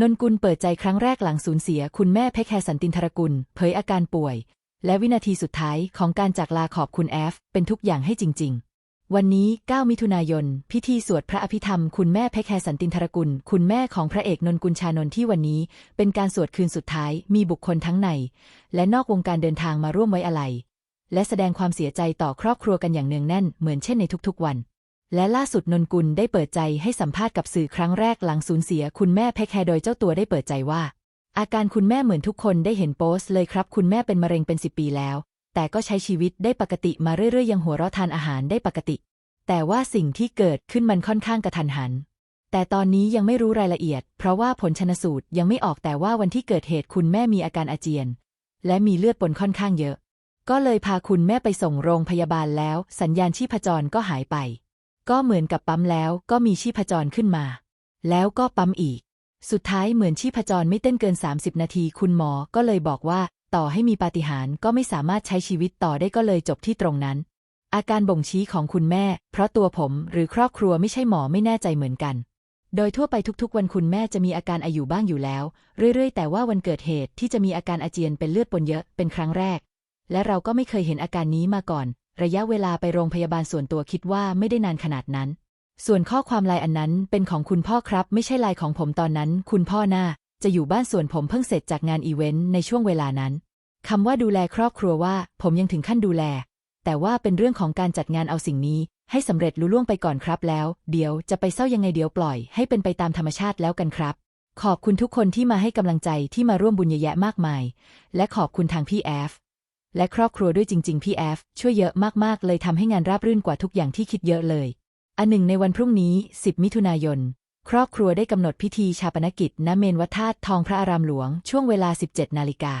นนกุลเปิดใจครั้งแรกหลังสูญเสีย คุณแม่เพคแคสันตินทรกุล เผยอาการป่วย และวินาทีสุดท้ายของการจากลาขอบคุณแอฟ เป็นทุกอย่างให้จริง ๆ วันนี้ 9 มิถุนายน พิธีสวดพระอภิธรรม คุณแม่เพคแคสันตินทรกุล คุณแม่ของพระเอกนนกุลชานนที่วันนี้ เป็นการสวดคืนสุดท้าย มีบุคคลทั้งใน และนอกวงการเดินทางมาร่วมไว้อาลัยและแสดงความเสียใจต่อครอบครัวกันอย่างเนืองแน่นเหมือนเช่นในทุกๆวัน และล่าสุดนนกุลได้เปิดใจให้สัมภาษณ์กับสื่อครั้งแรกหลังสูญเสียคุณแม่เพคแคโดยเจ้าตัวได้เปิดใจว่า อาการคุณแม่เหมือนทุกคนได้เห็นโพสต์เลยครับ คุณแม่เป็นมะเร็งเป็นสิบปีแล้ว แต่ก็ใช้ชีวิตได้ปกติมาเรื่อยๆยังหัวเราะทานอาหารได้ปกติ แต่ว่าสิ่งที่เกิดขึ้นมันค่อนข้างกระทันหัน แต่ตอนนี้ยังไม่รู้รายละเอียด เพราะว่าผลชนสูตรยังไม่ออกแต่ว่าวันที่เกิดเหตุคุณแม่มีอาการอาเจียน และมีเลือดปนค่อนข้างเยอะ ก็เลยพาคุณแม่ไปส่งโรงพยาบาลแล้ว สัญญาณชีพจรก็หายไป ก็เหมือนกับปั๊มแล้วก็มีชีพจรขึ้นมา แล้วก็ปั๊มอีก สุดท้ายเหมือนชีพจรไม่เต้นเกิน 30 นาที คุณหมอก็เลยบอกว่า ต่อให้มีปาฏิหาริย์ก็ไม่สามารถใช้ชีวิตต่อได้ก็เลยจบที่ตรงนั้น อาการบ่งชี้ของคุณแม่ เพราะตัวผมหรือครอบครัวไม่ใช่หมอไม่แน่ใจเหมือนกัน โดยทั่วไปทุกๆ วันคุณแม่จะมีอาการอายุบ้างอยู่แล้ว เรื่อยๆ แต่ว่าวันเกิดเหตุที่จะมีอาการอาเจียนเป็นเลือดปนเยอะเป็นครั้งแรก และเราก็ไม่เคยเห็นอาการนี้มาก่อน ระยะเวลาไปโรงพยาบาลส่วนตัวคิดว่าไม่ได้นานขนาดนั้น ส่วนข้อความไลน์อันนั้นเป็นของคุณพ่อครับ ไม่ใช่ไลน์ของผมตอนนั้น คุณพ่อหน้าจะอยู่บ้านส่วนผมเพิ่งเสร็จจากงานอีเวนต์ในช่วงเวลานั้นคำว่าดูแลครอบครัวว่า ผมยังถึงขั้นดูแล แต่ว่าเป็นเรื่องของการจัดงานเอาสิ่งนี้ ให้สำเร็จลุล่วงไปก่อนครับแล้ว เดี๋ยวจะไปเศร้ายังไงเดี๋ยวปล่อยให้เป็นไปตามธรรมชาติแล้วกันครับ ขอบคุณทุกคนที่มาให้กำลังใจที่มาร่วมบุญเยอะแยะมากมาย และขอบคุณทางพี่แอฟ และครอบครัวด้วยจริง ๆ พี่แอฟช่วยเยอะมาก ๆ เลยทำให้งานราบรื่นกว่าทุกอย่างที่คิดเยอะเลย อันหนึ่งในวันพรุ่งนี้ 10 มิถุนายน ครอบครัวได้กำหนดพิธีชาปนกิจณเมนวัดธาตุทองพระอารามหลวงช่วงเวลา 17 นาฬิกา